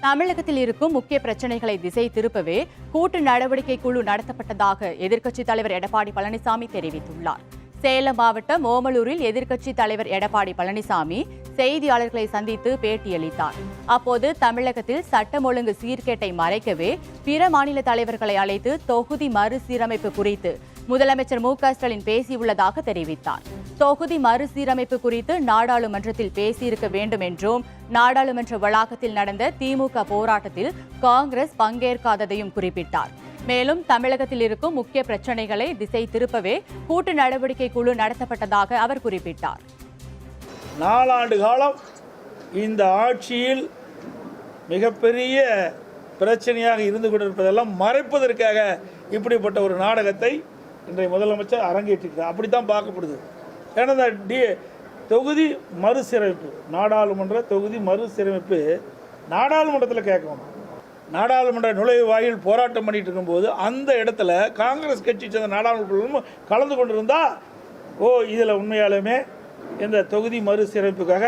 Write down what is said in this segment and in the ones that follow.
தமிழகத்தில் இருக்கும் முக்கிய பிரச்சனைகளை திசை திருப்பவே கூட்டு நடவடிக்கை குழு நடத்தப்பட்டதாக எதிர்க்கட்சித் தலைவர் எடப்பாடி பழனிசாமி தெரிவித்துள்ளார். சேலம் மாவட்டம் ஓமலூரில் எதிர்க்கட்சித் தலைவர் எடப்பாடி பழனிசாமி செய்தியாளர்களை சந்தித்து பேட்டியளித்தார். அப்போது தமிழகத்தில் சட்டம் ஒழுங்கு சீர்கேட்டை மறைக்கவே பிற மாநில தலைவர்களை அழைத்து தொகுதி மறுசீரமைப்பு குறித்து முதலமைச்சர் மு க ஸ்டாலின் பேசியுள்ளதாக தெரிவித்தார். தொகுதி மறுசீரமைப்பு குறித்து நாடாளுமன்றத்தில் பேசியிருக்க வேண்டும் என்றும் நாடாளுமன்ற வளாகத்தில் நடந்த திமுக போராட்டத்தில் காங்கிரஸ் பங்கேற்காததையும் குறிப்பிட்டார். மேலும் தமிழகத்தில் இருக்கும் முக்கிய பிரச்சனைகளை திசை திருப்பவே கூட்டு நடவடிக்கை குழு நடத்தப்பட்டதாக அவர் குறிப்பிட்டார். நாலாண்டு காலம் இந்த ஆட்சியில் மிகப்பெரிய பிரச்சனையாக இருந்து கொண்டிருப்பதெல்லாம் மறைப்பதற்காக இப்படிப்பட்ட ஒரு நாடகத்தை இன்றைய முதலமைச்சர் அரங்கேற்றிருக்கிறார். அப்படி தான் பார்க்கப்படுது. ஏன்னா இந்த டி தொகுதி மறுசீரமைப்பு நாடாளுமன்ற தொகுதி மறுசீரமைப்பு நாடாளுமன்றத்தில் கேட்கணும். நாடாளுமன்ற நுழைவு வாயில் போராட்டம் பண்ணிட்டு இருக்கும்போது அந்த இடத்துல காங்கிரஸ் கட்சி சேர்ந்த நாடாளுமன்ற கலந்து கொண்டிருந்தா ஓ இதில் உண்மையாலுமே இந்த தொகுதி மறுசீரமைப்புக்காக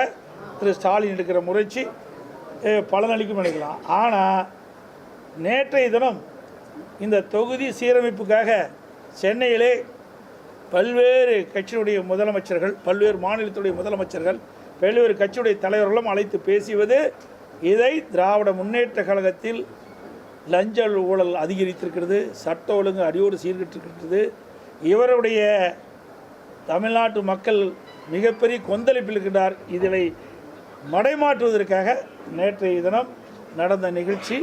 திரு ஸ்டாலின் எடுக்கிற முயற்சி பலனளிக்கும் நினைக்கலாம். ஆனால் நேற்றைய தினம் இந்த தொகுதி சீரமைப்புக்காக சென்னையிலே பல்வேறு கட்சியினுடைய முதலமைச்சர்கள் பல்வேறு மாநிலத்துடைய முதலமைச்சர்கள் பல்வேறு கட்சியுடைய தலைவர்களும் அழைத்து பேசியது இதை திராவிட முன்னேற்ற கழகத்தில் லஞ்ச ஊழல் அதிகரித்திருக்கிறது சட்ட ஒழுங்கு அடியோடு சீர்கிட்டிருக்கிறது. இவருடைய தமிழ்நாட்டு மக்கள் மிகப்பெரிய கொந்தளிப்பில் இருக்கின்றார் இதை மடைமாற்றுவதற்காக நேற்றைய தினம் நடந்த நிகழ்ச்சி